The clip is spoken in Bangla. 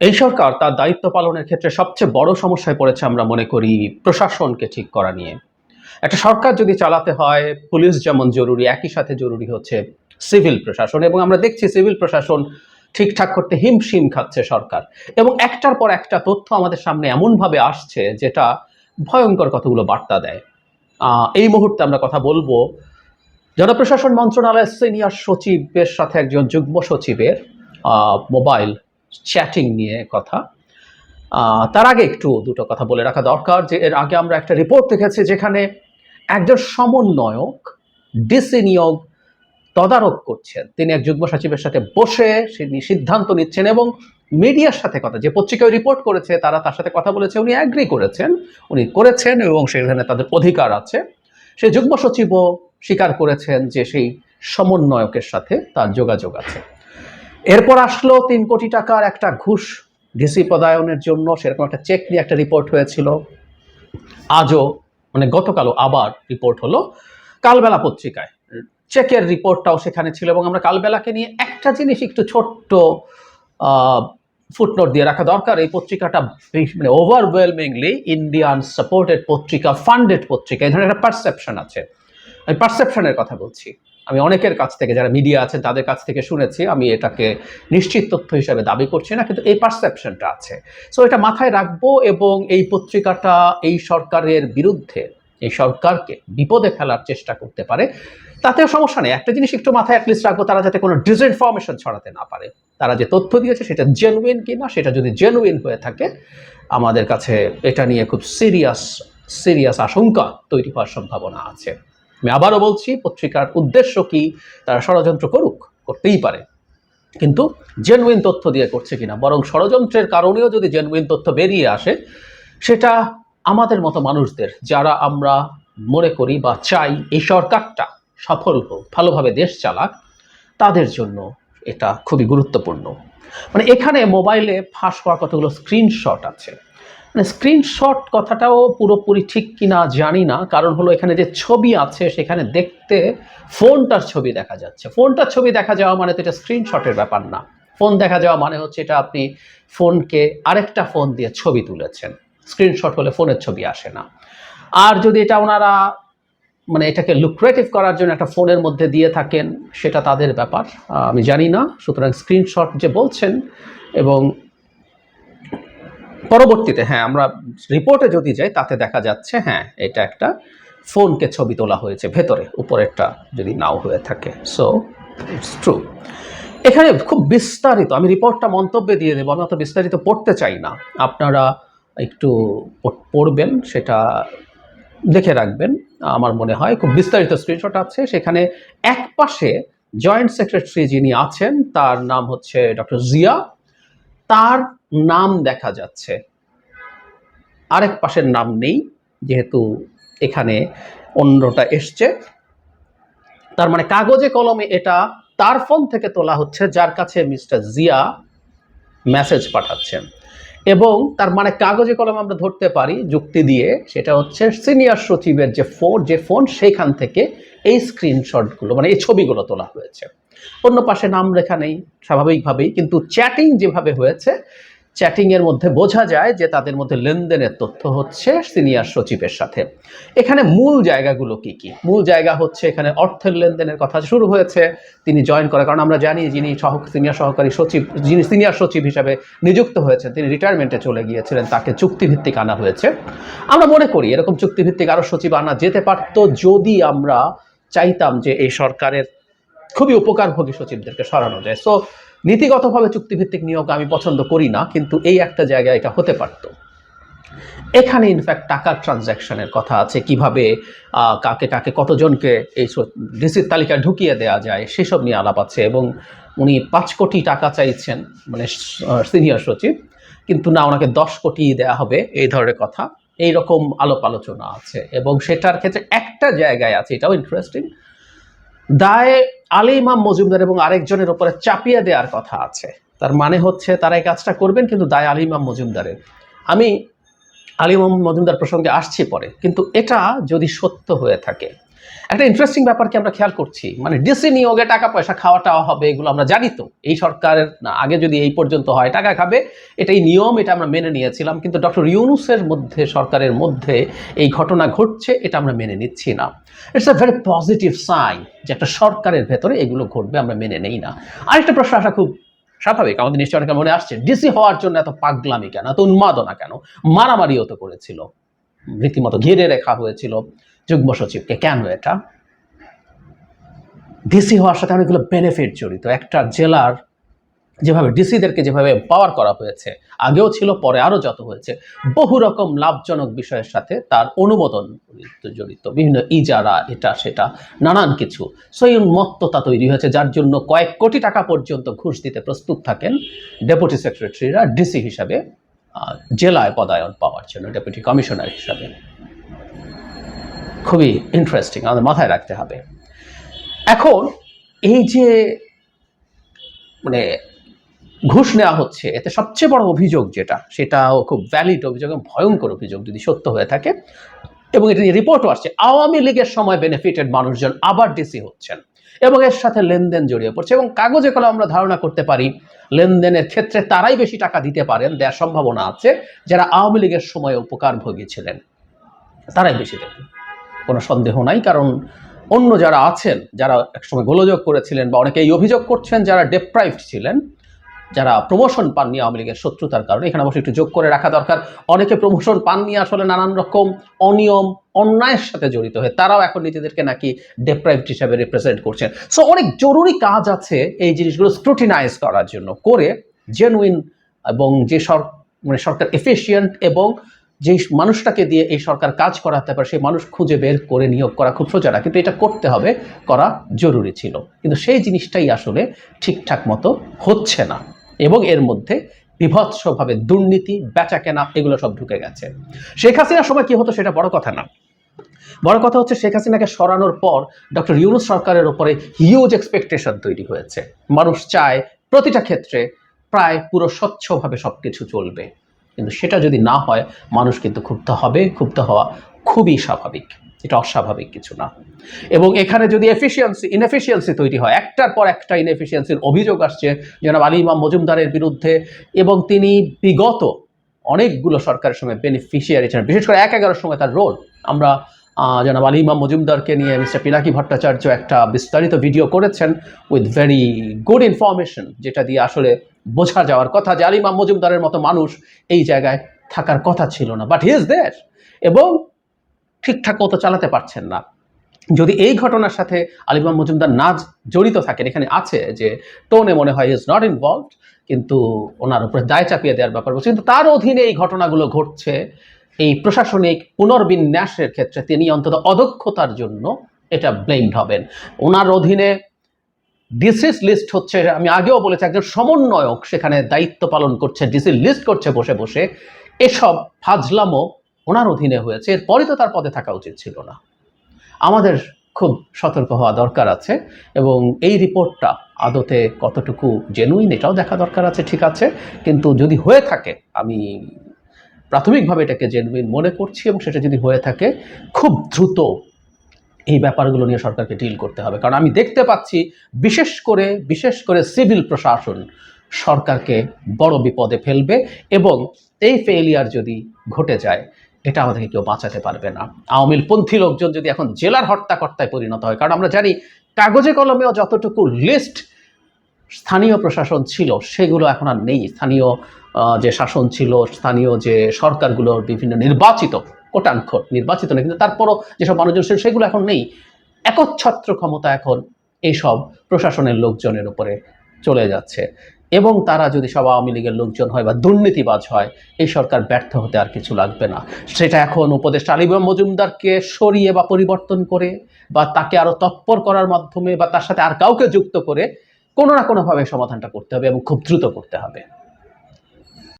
এই সরকার তার দায়িত্ব পালনের ক্ষেত্রে সবচেয়ে বড় সমস্যায় পড়েছে আমরা মনে করি প্রশাসনকে ঠিক করা নিয়ে। একটা সরকার যদি চালাতে হয়, পুলিশ যেমন জরুরি, একই সাথে জরুরি হচ্ছে সিভিল প্রশাসন এবং আমরা দেখছি সিভিল প্রশাসন ঠিকঠাক করতে হিমশিম খাচ্ছে সরকার এবং একটার পর একটা তথ্য আমাদের সামনে এমনভাবে আসছে যেটা ভয়ঙ্কর কতগুলো বার্তা দেয়। এই মুহূর্তে আমরা কথা বলব জনপ্রশাসন মন্ত্রণালয়ের সিনিয়র সচিবের সাথে একজন যুগ্ম সচিবের মোবাইল চ্যাটিং নিয়ে কথা। তার আগে একটু দুটো কথা বলে রাখা দরকার যে, এর আগে আমরা একটা রিপোর্ট দেখেছি যেখানে একজন সমন্বয়ক ডিসি নিয়োগ তদারক করছেন। তিনি এক যুগ্ম সচিবের সাথে বসে তিনি সিদ্ধান্ত নিচ্ছেন এবং মিডিয়ার সাথে কথা, যে পত্রিকায় রিপোর্ট করেছে, তারা তার সাথে কথা বলেছে, উনি অ্যাগ্রি করেছেন। উনি করেছেন এবং সেখানে তাদের অধিকার আছে। সেই যুগ্ম সচিবও স্বীকার করেছেন যে সেই সমন্বয়কের সাথে তার যোগাযোগ আছে। এরপর আসলো তিন কোটি টাকার একটা ঘুষ ডিসি পদায়নের জন্য, সেরকম একটা চেক নিয়ে একটা রিপোর্ট হয়েছিল। আজও মানে গতকালও আবার রিপোর্ট হলো কালবেলা পত্রিকায়। চেকের রিপোর্টটাও সেখানে ছিল এবং আমরা কালবেলাকে নিয়ে একটা জিনিস একটু ছোট্ট ফুটনোট দিয়ে রাখা দরকার। এই পত্রিকাটা মানে ওভারওয়েলমিংলি ইন্ডিয়ান সাপোর্টেড পত্রিকা ফান্ডেড পত্রিকা। এই ধরনের একটা পারসেপশন আছে। আমি পারসেপশনের কথা বলছি। আমি অনেকের কাছ থেকে, যারা মিডিয়া আছেন, তাদের কাছ থেকে শুনেছি, আমি এটাকে নিশ্চিত তথ্য হিসাবে দাবি করছি না, কিন্তু এই পারসেপশনটা আছে। সো এটা মাথায় রাখব এবং এই পত্রিকাটা এই সরকারের বিরুদ্ধে, এই সরকারকে বিপদে ফেলার চেষ্টা করতে পারে। তাতেও সমস্যা নেই। একটা জিনিস একটু মাথায় অ্যাটলিস্ট রাখব, তারা যাতে কোনো ডিসইনফরমেশন ছড়াতে না পারে। তারা যে তথ্য দিয়েছে, সেটা জেনুইন কি না সেটা যদি জেনুইন হয়ে থাকে, আমাদের কাছে এটা নিয়ে খুব সিরিয়াস সিরিয়াস আশঙ্কা তৈরি হওয়ার সম্ভাবনা আছে। আমি আবারও বলছি, পত্রিকার উদ্দেশ্য কি, তারা ষড়যন্ত্র করুক, করতেই পারে। কিন্তু জেনুইন তথ্য দিয়ে করছে কিনা, বরং ষড়যন্ত্রের কারণেও যদি জেনুইন তথ্য বেরিয়ে আসে, সেটা আমাদের মতো মানুষদের, যারা আমরা মনে করি বা চাই এই সরকারটা সফল হোক, ভালোভাবে দেশ চালাক, তাদের জন্য এটা খুবই গুরুত্বপূর্ণ। মানে এখানে মোবাইলে ফাঁস হওয়া কতগুলো স্ক্রিনশট আছে স্ক্রিনশট কথাটাও পুরোপুরি ঠিক কিনা জানি না। কারণ হলো এখানে যে ছবি আছে, সেখানে দেখতে ফোনটার ছবি দেখা যাচ্ছে। ফোনটার ছবি দেখা যাওয়া মানে তো এটা স্ক্রিনশটের ব্যাপার না। ফোন দেখা যাওয়া মানে হচ্ছে এটা আপনি ফোনকে আরেকটা ফোন দিয়ে ছবি তুলেছেন। স্ক্রিনশট হলে ফোনের ছবি আসে না। আর যদি এটা ওনারা মানে এটাকে লুক্রেটিভ করার জন্য একটা ফোনের মধ্যে দিয়ে থাকেন, সেটা তাদের ব্যাপার আমি জানি না। সুতরাং স্ক্রিনশট যে বলছেন এবং পরবর্তীতে হ্যাঁ আমরা রিপোর্টে যদি যাই, তাতে দেখা যাচ্ছে হ্যাঁ এটা একটা ফোনকে ছবি তোলা হয়েছে, ভেতরে, উপরেরটা যদি নাও হয়ে থাকে। সো ইটস ট্রু এখানে খুব বিস্তারিত, আমি রিপোর্টটা মন্তব্যে দিয়ে দেবো, আমি অত বিস্তারিত পড়তে চাই না। আপনারা একটু পড়বেন, সেটা দেখে রাখবেন। আমার মনে হয় খুব বিস্তারিত স্ক্রিনশট আছে, সেখানে এক পাশে জয়েন্ট সেক্রেটারি যিনি আছেন, তার নাম হচ্ছে ডক্টর জিয়া তার নাম দেখা যাচ্ছে। আরেক পাশের নাম নেই, যেহেতু এখানে অন্যটা এসছে। তার মানে কাগজে কলমে এটা তার ফোন থেকে তোলা হচ্ছে, যার কাছে মিস্টার জিয়া মেসেজ পাঠাচ্ছেন। এবং তার মানে কাগজে কলম আমরা ধরতে পারি, যুক্তি দিয়ে, সেটা হচ্ছে সিনিয়র সচিবের যে ফোন যে ফোন সেখান থেকে এই স্ক্রিনশটগুলো মানে এই ছবিগুলো তোলা হয়েছে। অন্য পাশে নাম লেখা নেই, স্বাভাবিকভাবেই, কিন্তু চ্যাটিং যেভাবে হয়েছে চ্যাটিংয়ের মধ্যে বোঝা যায় যে তাদের মধ্যে লেনদেনের তথ্য হচ্ছে সিনিয়র সচিবের সাথে। এখানে মূল জায়গাগুলো কি কি? মূল জায়গা হচ্ছে এখানে অর্থের লেনদেনের কথা শুরু হয়েছে, তিনি জয়েন করে, কারণ আমরা জানি যিনি সহ সিনিয়র সহকারী সচিব, যিনি সিনিয়র সচিব হিসাবে নিযুক্ত হয়েছেন, তিনি রিটায়ারমেন্টে চলে গিয়েছিলেন, তাকে চুক্তিভিত্তিক আনা হয়েছে। আমরা মনে করি এরকম চুক্তিভিত্তিক আরও সচিব আনা যেতে পারত যদি আমরা চাইতাম যে এই সরকারের খুবই উপকারভোগী সচিবদেরকে সরানো যায়। সো নীতিগতভাবে চুক্তিভিত্তিক নিয়োগ আমি পছন্দ করি না, কিন্তু এই একটা জায়গায় এটা হতে পারত। এখানে ইনফ্যাক্ট টাকার ট্রানজ্যাকশনের কথা আছে, কীভাবে কাকে কাকে, কতজনকে এই ডিসির তালিকায় ঢুকিয়ে দেওয়া যায়, সেসব নিয়ে আলাপ আছে এবং উনি পাঁচ কোটি টাকা চাইছেন মানে সিনিয়র সচিব, কিন্তু না, ওনাকে দশ কোটি দেওয়া হবে, এই ধরনের কথা। এই রকম আলোপ আলোচনা আছে এবং সেটার ক্ষেত্রে একটা জায়গায় আছে, এটাও ইন্টারেস্টিং দায় আলী ইমাম মজুমদার এবং আরেকজনের উপরে চাপিয়ে দেওয়ার কথা আছে। তার মানে হচ্ছে তারা এই কাজটা করবেন কিন্তু দায় আলী ইমাম মজুমদারের। আমি আলী ইমাম মজুমদার প্রসঙ্গে আসছি পরে, কিন্তু এটা যদি সত্য হয়ে থাকে একটা ইন্টারেস্টিং ব্যাপারকে আমরা খেয়াল করছি। মানে ডিসি নিয়োগে টাকা পয়সা খাওয়া টাওয়া হবে, এগুলো আমরা জানি তো। এই সরকারের আগে যদি এই পর্যন্ত হয়, টাকা খাবে, এটাই নিয়ম, এটা আমরা মেনে নিয়েছিলাম। কিন্তু ডক্টর ইউনুসের মধ্যে, সরকারের মধ্যে এই ঘটনা ঘটছে, এটা আমরা মেনে নিচ্ছি না। It's a very positive sign যে একটা সরকারের ভেতরে এগুলো ঘটবে, আমরা মেনে নেই না। আরেকটা প্রশ্ন আসা খুব স্বাভাবিক, আমাদের নিশ্চয় অনেকের মনে আসছে ডিসি হওয়ার জন্য এত পাগলামি কেন, এত উন্মাদনা কেন? মারামারিও তো করেছিল। রীতিমতো ঘিরে রেখা হয়েছিল। যুগ্ম সচিবকে। কেন এটা? ডিসি হওয়ার সাথে অনেকগুলো বেনিফিট জড়িত। একটা জেলার যেভাবে ডিসিদেরকে যেভাবে পাওয়ার করা হয়েছে, আগেও ছিল, পরে আরও যত হয়েছে, বহু রকম লাভজনক বিষয়ের সাথে তার অনুমোদন জড়িত- বিভিন্ন ইজারা, এটা, সেটা, নানান কিছু। সেই তৈরি হয়েছে, যার জন্য কয়েক কোটি টাকা পর্যন্ত ঘুষ দিতে প্রস্তুত থাকেন ডেপুটি সেক্রেটারিরা ডিসি হিসাবে জেলায় পদায়ন পাওয়ার জন্য ডেপুটি কমিশনার হিসাবে। খুবই ইন্টারেস্টিং আমাদের মাথায় রাখতে হবে। এখন এই যে মানে ঘুষ নেওয়া হচ্ছে, এতে সবচেয়ে বড় অভিযোগ যেটা, সেটাও খুব ভ্যালিড অভিযোগ এবং ভয়ঙ্কর অভিযোগ যদি সত্য হয়ে থাকে, এবং এটা নিয়ে রিপোর্টও আসছে। আওয়ামী লীগের সময় বেনিফিটেড মানুষজন আবার ডিসি হচ্ছেন, এবং এর সাথে লেনদেন জড়িয়ে পড়ছে, এবং কাগজে কলে আমরা ধারণা করতে পারি, লেনদেনের ক্ষেত্রে তারাই বেশি টাকা দিতে পারেন, দেওয়ার সম্ভাবনা আছে, যারা আওয়ামী লীগের সময় উপকার ভোগীছিলেন তারাই বেশি দেবেন। কোনো সন্দেহ নাই, কারণ অন্য যারা আছেন, যারা একসময় গোলযোগ করেছিলেন বা অনেকে এই অভিযোগ করছেন যারা ডেপ্রাইভড ছিলেন, যারা প্রমোশন পাননি আওয়ামী লীগের শত্রুতার কারণে, এখানে অবশ্যই একটু যোগ করে রাখা দরকার। অনেকে প্রমোশন পাননি আসলে নানান রকম অনিয়ম, অন্যায়ের সাথে জড়িত হয়ে, তারাও এখন নিজেদেরকে নাকি ডেপ্রাইভড হিসাবে রিপ্রেজেন্ট করছেন। সো অনেক জরুরি কাজ আছে এই জিনিসগুলো স্ক্রুটিনাইজ করার জন্য, করে জেনুইন এবং যে সর মানে সরকার এফিসিয়েন্ট এবং যে মানুষটাকে দিয়ে এই সরকার কাজ করাতে পারে, সেই মানুষ খুঁজে বের করে নিয়োগ করা খুব সোজা না কিন্তু এটা করতে হবে, করা জরুরি ছিল। কিন্তু সেই জিনিসটাই আসলে ঠিকঠাক মতো হচ্ছে না। এবং এর মধ্যে বিভৎসভাবে দুর্নীতি, বেচাকেনা এগুলো সব ঢুকে গেছে। শেখ হাসিনার সময় কি হতো সেটা বড় কথা না। বড় কথা হচ্ছে শেখ হাসিনাকে সরানোর পর ডক্টর ইউনুস সরকারের উপরে হিউজ এক্সপেকটেশন তৈরি হয়েছে। মানুষ চায় প্রতিটা ক্ষেত্রে প্রায় পুরো স্বচ্ছভাবে সব কিছু চলবে। কিন্তু সেটা যদি না হয়, মানুষ কিন্তু ক্ষুব্ধ হবে, ক্ষুব্ধ হওয়া খুবই স্বাভাবিক। এটা অস্বাভাবিক কিছু না। এবং এখানে যদি এফিসিয়েন্সি ইনএফিসিয়েন্সি তৈরি হয়, একটার পর একটা ইনএফিসিয়েন্সির অভিযোগ আসছে, জনাব আলী ইমাম মজুমদারের বিরুদ্ধে, এবং তিনি বিগত অনেকগুলো সরকারের সঙ্গে বেনিফিশিয়ারি ছিলেন, বিশেষ করে এক এগারোর সময় তার রোল আমরা জনাব আলী ইমাম মজুমদারকে নিয়ে মিস্টার পিনাকি ভট্টাচার্য একটা বিস্তারিত ভিডিও করেছেন উইথ ভেরি গুড ইনফরমেশন যেটা দিয়ে আসলে বোঝা যাওয়ার কথা যে আলী ইমাম মজুমদারের মতো মানুষ এই জায়গায় থাকার কথা ছিল না। বাট হি ইজ দেয়ার এবং ঠিকঠাক মতো চালাতে পারছেন না। যদি এই ঘটনার সাথে আলিমাম মজুমদার না জড়িত থাকেন, এখানে আছে যে টোনে মনে হয় ইজ নট ইনভলভড কিন্তু ওনার উপরে দায় চাপিয়ে দেওয়ার ব্যাপার বলছে। কিন্তু তার অধীনে এই ঘটনাগুলো ঘটছে। এই প্রশাসনিক পুনর্বিন্যাসের ক্ষেত্রে তিনি অন্তত অদক্ষতার জন্য এটা ব্লেমড হবেন। ওনার অধীনে ডিসিস লিস্ট হচ্ছে, আমি আগেও বলেছি, একজন সমন্বয়ক সেখানে দায়িত্ব পালন করছে ডিসি লিস্ট করছে বসে বসে। এসব ফাজলামো ওনার অধীনে হয়েছে, এরপরই তো তার পদে থাকা উচিত ছিল না। আমাদের খুব সতর্ক হওয়া দরকার আছে এবং এই রিপোর্টটা আদতে কতটুকু জেনুইন এটাও দেখা দরকার আছে, ঠিক আছে। কিন্তু যদি হয়ে থাকে, আমি প্রাথমিকভাবে এটাকে জেনুইন মনে করছি এবং সেটা যদি হয়ে থাকে, খুব দ্রুত এই ব্যাপারগুলো নিয়ে সরকারকে ডিল করতে হবে। কারণ আমি দেখতে পাচ্ছি, বিশেষ করে বিশেষ করে সিভিল প্রশাসন সরকারকে বড় বিপদে ফেলবে এবং এই ফেলিয়ার যদি ঘটে যায়, এটা আমাদেরকে কেউ বাঁচাতে পারবে না। আওয়ামী পন্থী লোকজন যদি এখন জেলার হর্তাকর্তায় পরিণত হয়, কারণ আমরা জানি কাগজে কলমেও যতটুকু লিস্ট স্থানীয় প্রশাসন ছিল, সেগুলো এখন আর নেই। স্থানীয় যে শাসন ছিল, স্থানীয় যে সরকারগুলোর বিভিন্ন নির্বাচিত কোটানখোট নির্বাচিত না কিন্তু তারপরও যেসব মানুষজন ছিল, সেগুলো এখন নেই। একচ্ছত্র ক্ষমতা এখন এইসব প্রশাসনের লোকজনের উপরে চলে যাচ্ছে। এবং তারা যদি সব আওয়ামী লীগের লোকজন হয় বা দুর্নীতিবাজ হয়, এই সরকার ব্যর্থ হতে আর কিছু লাগবে না। সেটা এখন উপদেষ্টা আলিবাম মজুমদারকে সরিয়ে বা পরিবর্তন করে, বা তাকে আরও তৎপর করার মাধ্যমে, বা তার সাথে আর কাউকে যুক্ত করে কোনো না কোনোভাবে সমাধানটা করতে হবে এবং খুব দ্রুত করতে হবে।